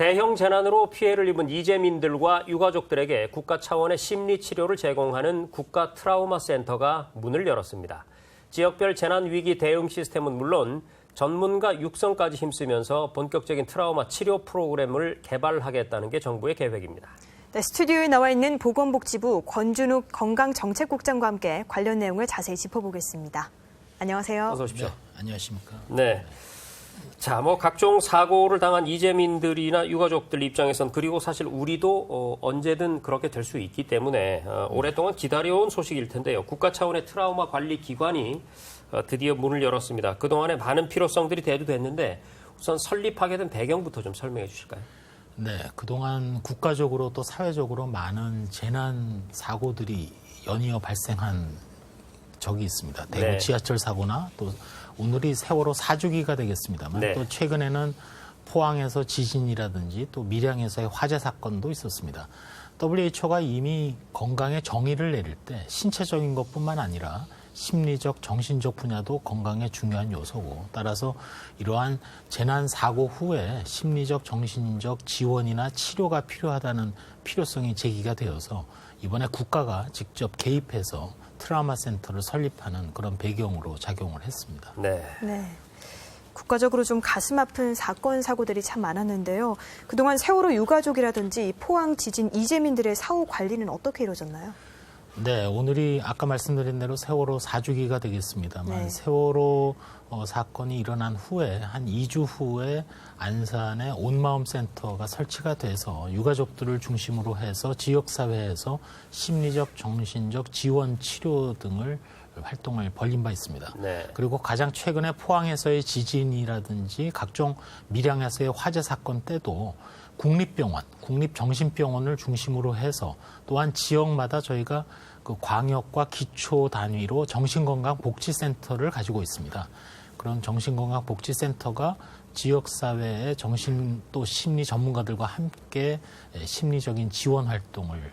대형 재난으로 피해를 입은 이재민들과 유가족들에게 국가 차원의 심리 치료를 제공하는 국가 트라우마 센터가 문을 열었습니다. 지역별 재난 위기 대응 시스템은 물론 전문가 육성까지 힘쓰면서 본격적인 트라우마 치료 프로그램을 개발하겠다는 게 정부의 계획입니다. 네, 스튜디오에 나와 있는 보건복지부 권준욱 건강정책국장과 함께 관련 내용을 자세히 짚어보겠습니다. 안녕하세요. 어서 오십시오. 네, 안녕하십니까. 네. 자, 뭐 각종 사고를 당한 이재민들이나 유가족들 입장에선 그리고 사실 우리도 어, 언제든 그렇게 될 수 있기 때문에 어, 오랫동안 기다려온 소식일 텐데요. 국가 차원의 트라우마 관리 기관이 어, 드디어 문을 열었습니다. 그동안에 많은 필요성들이 대두됐는데 우선 설립하게 된 배경부터 좀 설명해 주실까요? 네, 그동안 국가적으로 또 사회적으로 많은 재난 사고들이 연이어 발생한 적이 있습니다. 대구 네. 지하철 사고나 또 오늘이 세월호 사주기가 되겠습니다만 네. 또 최근에는 포항에서 지진이라든지 또 밀양에서의 화재 사건도 있었습니다. WHO가 이미 건강의 정의를 내릴 때 신체적인 것뿐만 아니라 심리적, 정신적 분야도 건강의 중요한 요소고 따라서 이러한 재난 사고 후에 심리적, 정신적 지원이나 치료가 필요하다는 필요성이 제기가 되어서 이번에 국가가 직접 개입해서 트라우마 센터를 설립하는 그런 배경으로 작용을 했습니다. 네. 네. 국가적으로 좀 가슴 아픈 사건 사고들이 참 많았는데요. 그동안 세월호 유가족이라든지 포항 지진 이재민들의 사후 관리는 어떻게 이루어졌나요? 네, 오늘이 아까 말씀드린 대로 세월호 4주기가 되겠습니다만 네. 세월호 어, 사건이 일어난 후에 한 2주 후에 안산에 온마음 센터가 설치가 돼서 유가족들을 중심으로 해서 지역 사회에서 심리적, 정신적 지원 치료 등을 활동을 벌린 바 있습니다. 네. 그리고 가장 최근에 포항에서의 지진이라든지 각종 밀양에서의 화재 사건 때도 국립병원, 국립정신병원을 중심으로 해서 또한 지역마다 저희가 그 광역과 기초 단위로 정신건강복지센터를 가지고 있습니다. 그런 정신건강복지센터가 지역사회의 정신 또 심리 전문가들과 함께 심리적인 지원 활동을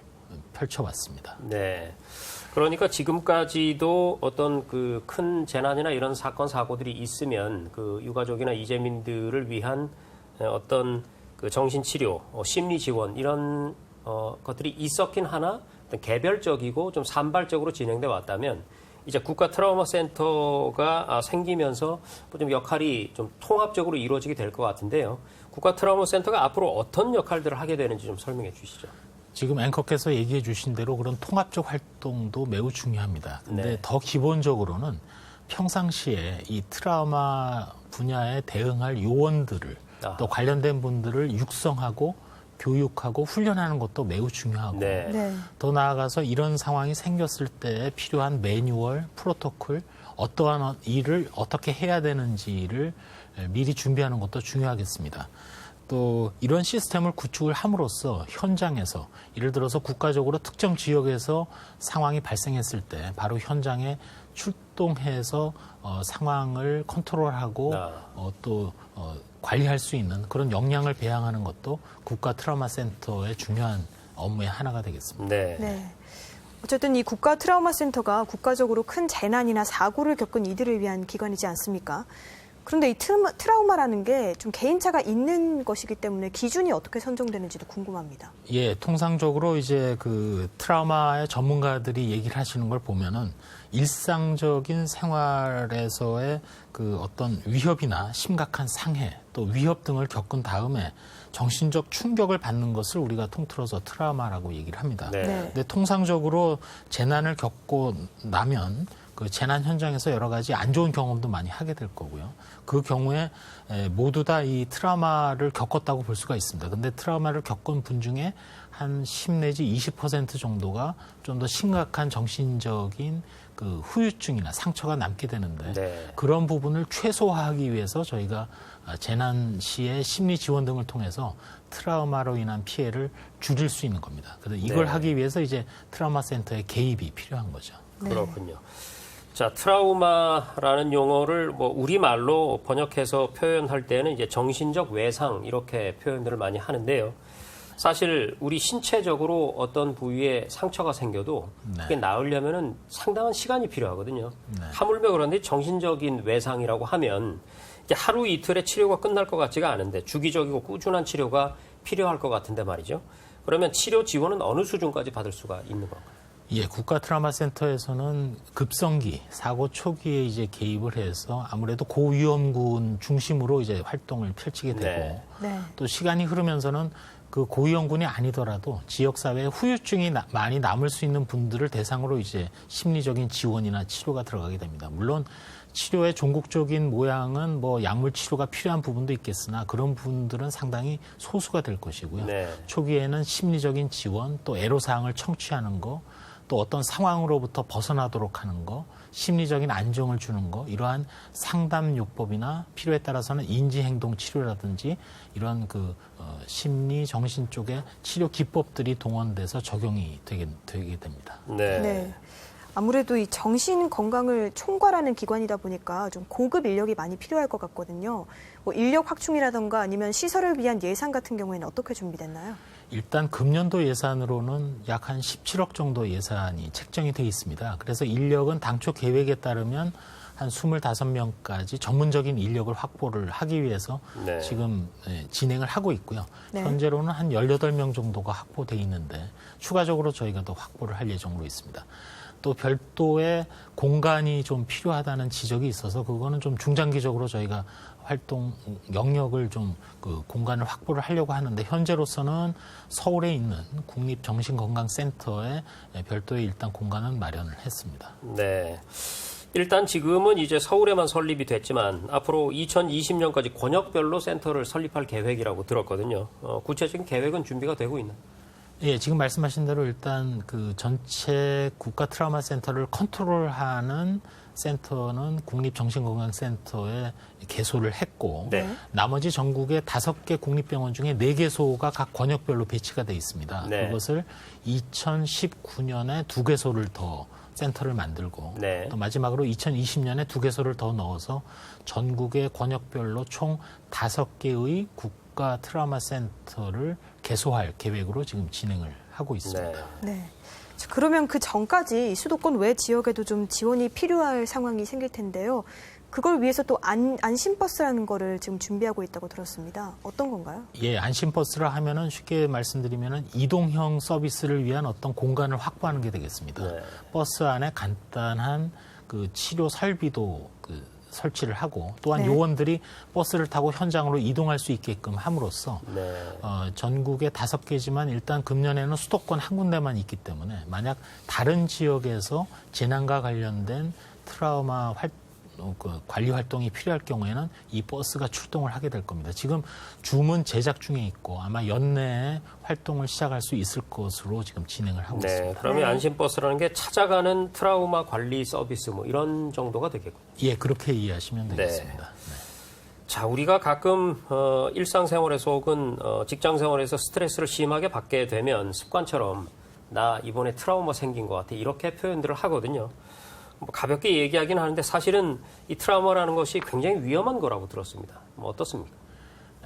펼쳐왔습니다. 네. 그러니까 지금까지도 어떤 그 큰 재난이나 이런 사건 사고들이 있으면 그 유가족이나 이재민들을 위한 어떤 그 정신 치료, 어, 심리 지원 이런 어, 것들이 있었긴 하나 개별적이고 좀 산발적으로 진행돼 왔다면 이제 국가 트라우마 센터가 아, 생기면서 뭐좀 역할이 좀 통합적으로 이루어지게 될 것 같은데요. 국가 트라우마 센터가 앞으로 어떤 역할들을 하게 되는지 좀 설명해 주시죠. 지금 앵커께서 얘기해 주신 대로 그런 통합적 활동도 매우 중요합니다. 근데 네. 더 기본적으로는 평상시에 이 트라우마 분야에 대응할 요원들을 아. 또 관련된 분들을 육성하고 교육하고 훈련하는 것도 매우 중요하고 네. 네. 더 나아가서 이런 상황이 생겼을 때 필요한 매뉴얼, 프로토콜, 어떠한 일을 어떻게 해야 되는지를 미리 준비하는 것도 중요하겠습니다. 또 이런 시스템을 구축을 함으로써 현장에서 예를 들어서 국가적으로 특정 지역에서 상황이 발생했을 때 바로 현장에 출 동해서 어, 상황을 컨트롤하고 아. 어, 또 어, 관리할 수 있는 그런 역량을 배양하는 것도 국가 트라우마 센터의 중요한 업무의 하나가 되겠습니다. 네. 네. 어쨌든 이 국가 트라우마 센터가 국가적으로 큰 재난이나 사고를 겪은 이들을 위한 기관이지 않습니까? 그런데 이 트라우마, 트라우마라는 게 좀 개인차가 있는 것이기 때문에 기준이 어떻게 선정되는지도 궁금합니다. 예, 통상적으로 이제 그 트라우마의 전문가들이 얘기를 하시는 걸 보면은 일상적인 생활에서의 그 어떤 위협이나 심각한 상해 또 위협 등을 겪은 다음에 정신적 충격을 받는 것을 우리가 통틀어서 트라우마라고 얘기를 합니다. 네. 네. 근데 통상적으로 재난을 겪고 나면 그 재난 현장에서 여러 가지 안 좋은 경험도 많이 하게 될 거고요. 그 경우에 에, 모두 다 이 트라우마를 겪었다고 볼 수가 있습니다. 근데 트라우마를 겪은 분 중에 한 10 내지 20% 정도가 좀 더 심각한 정신적인 그 후유증이나 상처가 남게 되는데 네. 그런 부분을 최소화하기 위해서 저희가 아, 재난 시에 심리 지원 등을 통해서 트라우마로 인한 피해를 줄일 수 있는 겁니다. 그래서 이걸 네. 하기 위해서 이제 트라우마 센터의 개입이 필요한 거죠. 그렇군요. 자, 트라우마라는 용어를 뭐 우리말로 번역해서 표현할 때는 이제 정신적 외상 이렇게 표현들을 많이 하는데요. 사실 우리 신체적으로 어떤 부위에 상처가 생겨도 그게 나으려면은 상당한 시간이 필요하거든요. 하물며 그런데 정신적인 외상이라고 하면 하루 이틀에 치료가 끝날 것 같지가 않은데 주기적이고 꾸준한 치료가 필요할 것 같은데 말이죠. 그러면 치료 지원은 어느 수준까지 받을 수가 있는 건가요? 예, 국가 트라우마 센터에서는 급성기, 사고 초기에 이제 개입을 해서 아무래도 고위험군 중심으로 이제 활동을 펼치게 되고 네. 네. 또 시간이 흐르면서는 그 고위험군이 아니더라도 지역사회에 후유증이 나- 많이 남을 수 있는 분들을 대상으로 이제 심리적인 지원이나 치료가 들어가게 됩니다. 물론 치료의 종국적인 모양은 뭐 약물 치료가 필요한 부분도 있겠으나 그런 분들은 상당히 소수가 될 것이고요. 네. 초기에는 심리적인 지원, 또 애로사항을 청취하는 거, 또 어떤 상황으로부터 벗어나도록 하는 거, 심리적인 안정을 주는 거, 이러한 상담요법이나 필요에 따라서는 인지행동 치료라든지 이런 그 어, 심리 정신 쪽의 치료 기법들이 동원돼서 적용이 되게 되게 됩니다. 네. 네. 아무래도 이 정신 건강을 총괄하는 기관이다 보니까 좀 고급 인력이 많이 필요할 것 같거든요. 뭐 인력 확충이라던가 아니면 시설을 위한 예산 같은 경우에는 어떻게 준비됐나요? 일단 금년도 예산으로는 약 한 17억 정도 예산이 책정이 돼 있습니다. 그래서 인력은 당초 계획에 따르면 한 25명까지 전문적인 인력을 확보를 하기 위해서 네. 지금 예, 진행을 하고 있고요. 네. 현재로는 한 18명 정도가 확보돼 있는데 추가적으로 저희가 더 확보를 할 예정으로 있습니다. 또 별도의 공간이 좀 필요하다는 지적이 있어서 그거는 좀 중장기적으로 저희가 활동 영역을 좀 그 공간을 확보를 하려고 하는데 현재로서는 서울에 있는 국립정신건강센터에 별도의 일단 공간은 마련을 했습니다. 네. 일단 지금은 이제 서울에만 설립이 됐지만 앞으로 2020년까지 권역별로 센터를 설립할 계획이라고 들었거든요. 어, 구체적인 계획은 준비가 되고 있나요? 예, 지금 말씀하신 대로 일단 그 전체 국가 트라우마 센터를 컨트롤하는 센터는 국립정신건강센터에 개소를 했고 네. 나머지 전국의 다섯 개 국립병원 중에 네 개소가 각 권역별로 배치가 돼 있습니다. 네. 그것을 2019년에 두 개소를 더 센터를 만들고 네. 또 마지막으로 2020년에 두 개소를 더 넣어서 전국의 권역별로 총 다섯 개의 국 가 트라우마 센터를 개소할 계획으로 지금 진행을 하고 있습니다. 네. 네. 자, 그러면 그 전까지 수도권 외 지역에도 좀 지원이 필요할 상황이 생길 텐데요. 그걸 위해서 또 안, 안심버스라는 거를 지금 준비하고 있다고 들었습니다. 어떤 건가요? 예, 안심버스라 하면은 쉽게 말씀드리면은 이동형 서비스를 위한 어떤 공간을 확보하는 게 되겠습니다. 네. 버스 안에 간단한 그 치료 설비도 그 설치를 하고 또한 네. 요원들이 버스를 타고 현장으로 이동할 수 있게끔 함으로써 네. 어, 전국에 다섯 개지만 일단 금년에는 수도권 한 군데만 있기 때문에 만약 다른 지역에서 재난과 관련된 트라우마 활, 어, 그 관리 활동이 필요할 경우에는 이 버스가 출동을 하게 될 겁니다. 지금 주문 제작 중에 있고 아마 연내에 활동을 시작할 수 있을 것으로 지금 진행을 하고 네. 있습니다. 그러면 네. 안심버스라는 게 찾아가는 트라우마 관리 서비스 뭐 이런 정도가 되겠군요. 예, 그렇게 이해하시면 되겠습니다. 네. 자, 우리가 가끔 어, 일상생활에서 혹은 어, 직장생활에서 스트레스를 심하게 받게 되면 습관처럼 나 이번에 트라우마 생긴 것 같아 이렇게 표현들을 하거든요. 뭐 가볍게 얘기하긴 하는데 사실은 이 트라우마라는 것이 굉장히 위험한 거라고 들었습니다. 뭐 어떻습니까?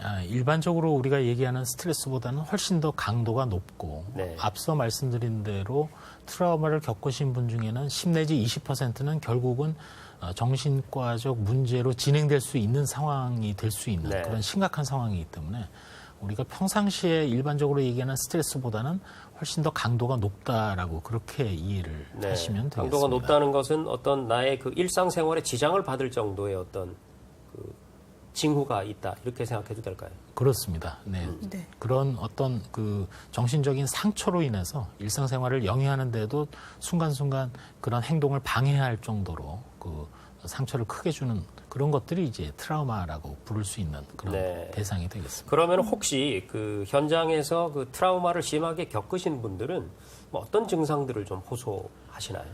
아, 일반적으로 우리가 얘기하는 스트레스보다는 훨씬 더 강도가 높고 네. 앞서 말씀드린 대로 트라우마를 겪으신 분 중에는 10 내지 20%는 결국은 어, 정신과적 문제로 진행될 수 있는 상황이 될 수 있는 네. 그런 심각한 상황이기 때문에 우리가 평상시에 일반적으로 얘기하는 스트레스보다는 훨씬 더 강도가 높다라고 그렇게 이해를 하시면 되겠습니다. 네. 강도가 높다는 것은 어떤 나의 그 일상생활에 지장을 받을 정도의 어떤 그 징후가 있다 이렇게 생각해도 될까요? 그렇습니다. 네. 네. 그런 어떤 그 정신적인 상처로 인해서 일상생활을 영위하는데도 순간순간 그런 행동을 방해할 정도로 그 상처를 크게 주는 그런 것들이 이제 트라우마라고 부를 수 있는 그런 네. 대상이 되겠습니다. 그러면 혹시 그 현장에서 그 트라우마를 심하게 겪으신 분들은 뭐 어떤 증상들을 좀 호소하시나요?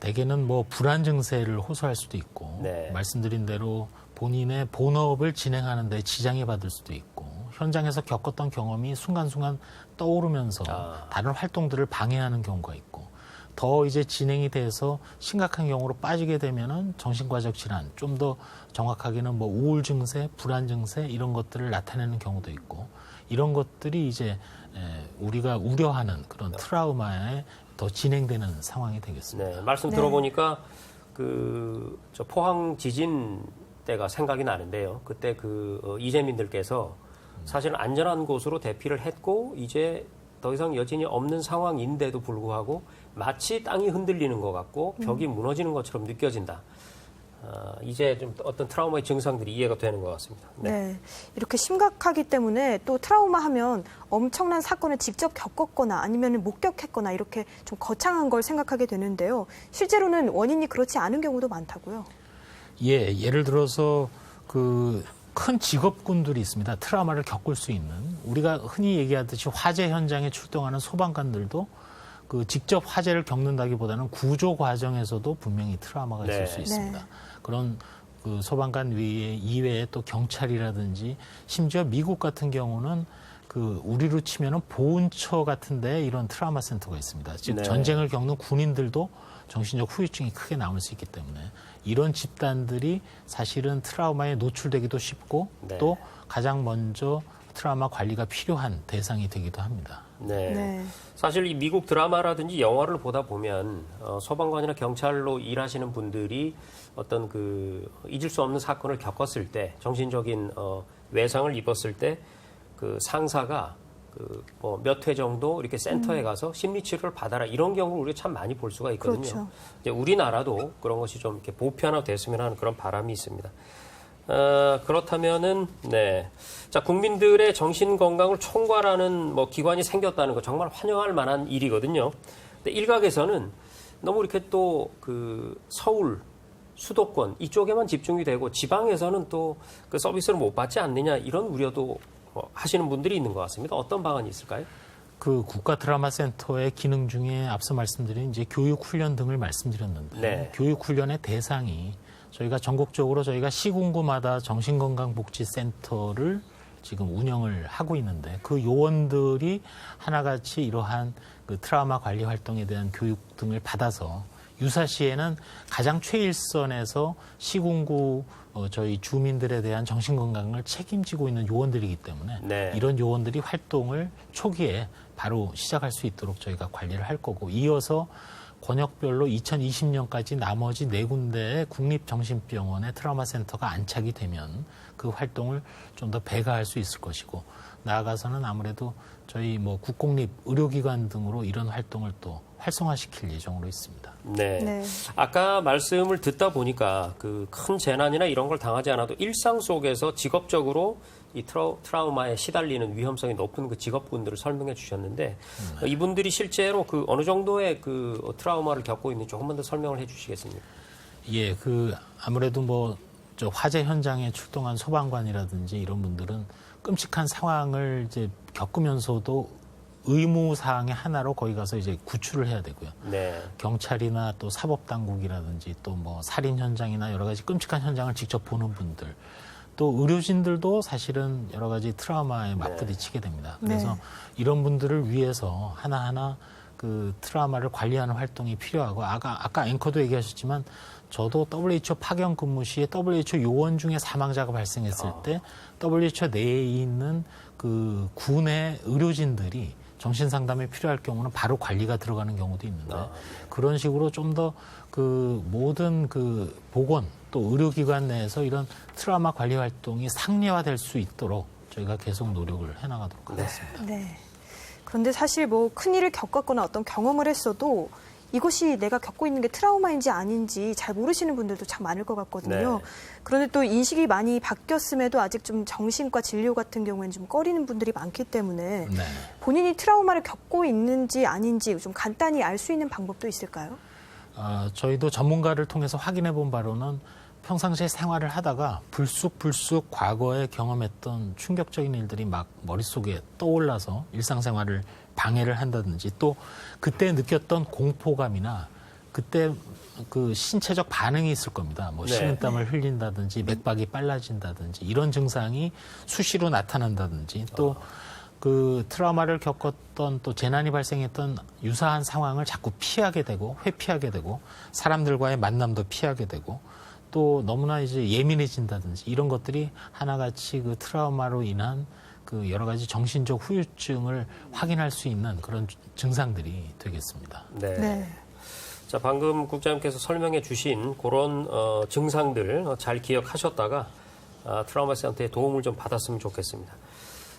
대개는 뭐 불안 증세를 호소할 수도 있고 네. 말씀드린 대로 본인의 본업을 진행하는 데 지장이 받을 수도 있고 현장에서 겪었던 경험이 순간순간 떠오르면서 아. 다른 활동들을 방해하는 경우가 있고 더 이제 진행이 돼서 심각한 경우로 빠지게 되면은 정신과적 질환 좀 더 정확하게는 뭐 우울 증세, 불안 증세 이런 것들을 나타내는 경우도 있고 이런 것들이 이제 에, 우리가 우려하는 그런 트라우마에 더 진행되는 상황이 되겠습니다. 네, 말씀 네. 들어보니까 그 저 포항 지진 때가 생각이 나는데요. 그때 그 어, 이재민들께서 사실 안전한 곳으로 대피를 했고 이제 더 이상 여진이 없는 상황인데도 불구하고 마치 땅이 흔들리는 것 같고 벽이 무너지는 것처럼 느껴진다. 어, 이제 좀 어떤 트라우마의 증상들이 이해가 되는 것 같습니다. 네. 이렇게 심각하기 때문에 또 트라우마 하면 엄청난 사건을 직접 겪었거나 아니면 목격했거나 이렇게 좀 거창한 걸 생각하게 되는데요. 실제로는 원인이 그렇지 않은 경우도 많다고요. 예, 예를 들어서 그 큰 직업군들이 있습니다. 트라우마를 겪을 수 있는 우리가 흔히 얘기하듯이 화재 현장에 출동하는 소방관들도 그 직접 화재를 겪는다기보다는 구조 과정에서도 분명히 트라우마가 있을 네. 수 있습니다. 네. 그런 그 소방관 외에 이외에 또 경찰이라든지 심지어 미국 같은 경우는 그 우리로 치면은 보훈처 같은데 이런 트라우마 센터가 있습니다. 즉 네. 전쟁을 겪는 군인들도 정신적 후유증이 크게 남을 수 있기 때문에 이런 집단들이 사실은 트라우마에 노출되기도 쉽고 네. 또 가장 먼저 트라우마 관리가 필요한 대상이 되기도 합니다. 네. 네. 사실 이 미국 드라마라든지 영화를 보다 보면 어, 소방관이나 경찰로 일하시는 분들이 어떤 그 잊을 수 없는 사건을 겪었을 때 정신적인 어, 외상을 입었을 때 그 상사가 그뭐몇 회 정도 이렇게 센터에 가서 심리 치료를 받아라 이런 경우를 우리가 참 많이 볼 수가 있거든요. 그렇죠. 이제 우리나라도 그런 것이 좀 이렇게 보편화됐으면 하는 그런 바람이 있습니다. 어, 그렇다면은 네. 자, 국민들의 정신 건강을 총괄하는 뭐 기관이 생겼다는 거 정말 환영할 만한 일이거든요. 근데 일각에서는 너무 이렇게 또 그 서울 수도권 이쪽에만 집중이 되고 지방에서는 또 그 서비스를 못 받지 않느냐 이런 우려도 어, 하시는 분들이 있는 것 같습니다. 어떤 방안이 있을까요? 그 국가 트라우마 센터의 기능 중에 앞서 말씀드린 이제 교육 훈련 등을 말씀드렸는데 네. 교육 훈련의 대상이 저희가 전국적으로 저희가 시군구마다 정신건강복지센터를 지금 운영을 하고 있는데 그 요원들이 하나같이 이러한 그 트라우마 관리 활동에 대한 교육 등을 받아서 유사시에는 가장 최일선에서 시군구 어, 저희 주민들에 대한 정신 건강을 책임지고 있는 요원들이기 때문에 네. 이런 요원들이 활동을 초기에 바로 시작할 수 있도록 저희가 관리를 할 거고 이어서 권역별로 2020년까지 나머지 네 군데의 국립정신병원의 트라우마 센터가 안착이 되면 그 활동을 좀 더 배가할 수 있을 것이고 나아가서는 아무래도 저희 뭐 국공립 의료기관 등으로 이런 활동을 또 활성화시킬 예정으로 있습니다. 네. 네. 아까 말씀을 듣다 보니까 그 큰 재난이나 이런 걸 당하지 않아도 일상 속에서 직업적으로 이 트라, 트라우마에 시달리는 위험성이 높은 그 직업군들을 설명해 주셨는데 어, 이분들이 실제로 그 어느 정도의 그 트라우마를 겪고 있는지 조금만 더 설명을 해 주시겠습니까? 예, 그 아무래도 뭐 저 화재 현장에 출동한 소방관이라든지 이런 분들은 끔찍한 상황을 이제 겪으면서도 의무 사항의 하나로 거기 가서 이제 구출을 해야 되고요. 네. 경찰이나 또 사법 당국이라든지 또 뭐 살인 현장이나 여러 가지 끔찍한 현장을 직접 보는 분들 또 의료진들도 사실은 여러 가지 트라우마에 맞부딪히게 됩니다. 그래서 네. 이런 분들을 위해서 하나하나 그 트라우마를 관리하는 활동이 필요하고 아까 아까 앵커도 얘기하셨지만 저도 WHO 파견 근무 시에 WHO 요원 중에 사망자가 발생했을 때 WHO 내에 있는 그 군의 의료진들이 정신 상담에 필요할 경우는 바로 관리가 들어가는 경우도 있는데 그런 식으로 좀 더 그 모든 그 보건 또 의료기관 내에서 이런 트라우마 관리 활동이 상례화될 수 있도록 저희가 계속 노력을 해나가도록 하겠습니다. 네. 그런데 사실 뭐 큰일을 겪었거나 어떤 경험을 했어도 이것이 내가 겪고 있는 게 트라우마인지 아닌지 잘 모르시는 분들도 참 많을 것 같거든요. 네. 그런데 또 인식이 많이 바뀌었음에도 아직 좀 정신과 진료 같은 경우에는 좀 꺼리는 분들이 많기 때문에 네. 본인이 트라우마를 겪고 있는지 아닌지 좀 간단히 알 수 있는 방법도 있을까요? 어, 저희도 전문가를 통해서 확인해 본 바로는 평상시에 생활을 하다가 불쑥불쑥 과거에 경험했던 충격적인 일들이 막 머릿속에 떠올라서 일상생활을 방해를 한다든지 또 그때 느꼈던 공포감이나 그때 그 신체적 반응이 있을 겁니다. 뭐 네. 식은땀을 흘린다든지 맥박이 빨라진다든지 이런 증상이 수시로 나타난다든지 또 그 트라우마를 겪었던 또 재난이 발생했던 유사한 상황을 자꾸 피하게 되고 회피하게 되고 사람들과의 만남도 피하게 되고 또 너무나 이제 예민해진다든지 이런 것들이 하나같이 그 트라우마로 인한 그 여러 가지 정신적 후유증을 확인할 수 있는 그런 증상들이 되겠습니다. 네. 네. 자, 방금 국장님께서 설명해 주신 그런 어, 증상들 어, 잘 기억하셨다가 아, 트라우마 센터에 도움을 좀 받았으면 좋겠습니다.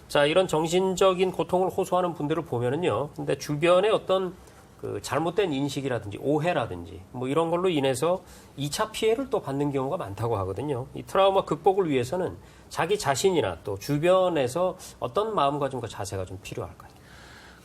자, 이런 정신적인 고통을 호소하는 분들을 보면은요. 근데 주변에 어떤 그 잘못된 인식이라든지 오해라든지 뭐 이런 걸로 인해서 2차 피해를 또 받는 경우가 많다고 하거든요. 이 트라우마 극복을 위해서는 자기 자신이나 또 주변에서 어떤 마음가짐과 자세가 좀 필요할까요?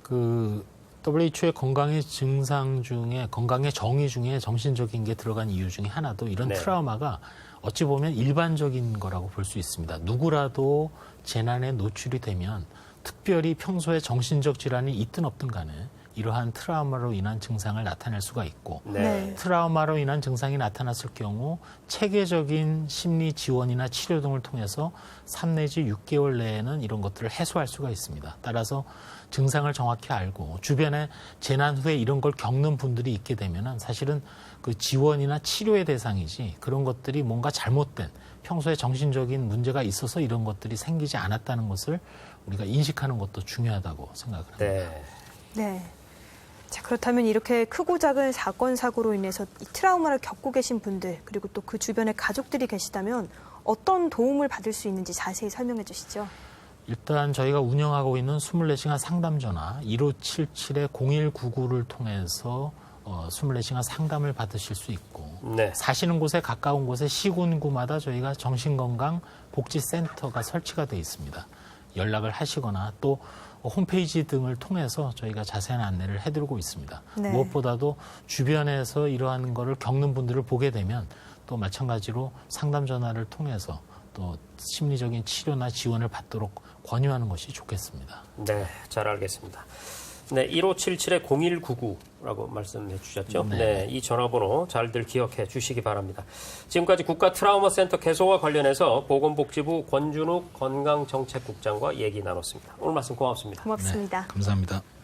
그 WHO의 건강의 증상 중에 건강의 정의 중에 정신적인 게 들어간 이유 중에 하나도 이런 네. 트라우마가 어찌 보면 일반적인 거라고 볼 수 있습니다. 누구라도 재난에 노출이 되면 특별히 평소에 정신적 질환이 있든 없든 간에 이러한 트라우마로 인한 증상을 나타낼 수가 있고 네. 트라우마로 인한 증상이 나타났을 경우 체계적인 심리 지원이나 치료 등을 통해서 3 내지 6개월 내에는 이런 것들을 해소할 수가 있습니다. 따라서 증상을 정확히 알고 주변에 재난 후에 이런 걸 겪는 분들이 있게 되면은 사실은 그 지원이나 치료의 대상이지 그런 것들이 뭔가 잘못된 평소에 정신적인 문제가 있어서 이런 것들이 생기지 않았다는 것을 우리가 인식하는 것도 중요하다고 생각을 합니다. 네. 네. 자, 그렇다면 이렇게 크고 작은 사건, 사고로 인해서 이 트라우마를 겪고 계신 분들, 그리고 또 그 주변에 가족들이 계시다면 어떤 도움을 받을 수 있는지 자세히 설명해 주시죠. 일단 저희가 운영하고 있는 24시간 상담 전화 1577-0199를 통해서 어, 24시간 상담을 받으실 수 있고 네. 사시는 곳에 가까운 곳에 시군구마다 저희가 정신건강 복지센터가 설치가 되어 있습니다. 연락을 하시거나 또 홈페이지 등을 통해서 저희가 자세한 안내를 해드리고 있습니다. 네. 무엇보다도 주변에서 이러한 거를 겪는 분들을 보게 되면 또 마찬가지로 상담 전화를 통해서 또 심리적인 치료나 지원을 받도록 권유하는 것이 좋겠습니다. 네, 잘 알겠습니다. 네, 1577-0199라고 말씀해 주셨죠. 네. 네. 이 전화번호 잘들 기억해 주시기 바랍니다. 지금까지 국가 트라우마 센터 개소와 관련해서 보건복지부 권준욱 건강정책국장과 얘기 나눴습니다. 오늘 말씀 고맙습니다. 고맙습니다. 감사합니다.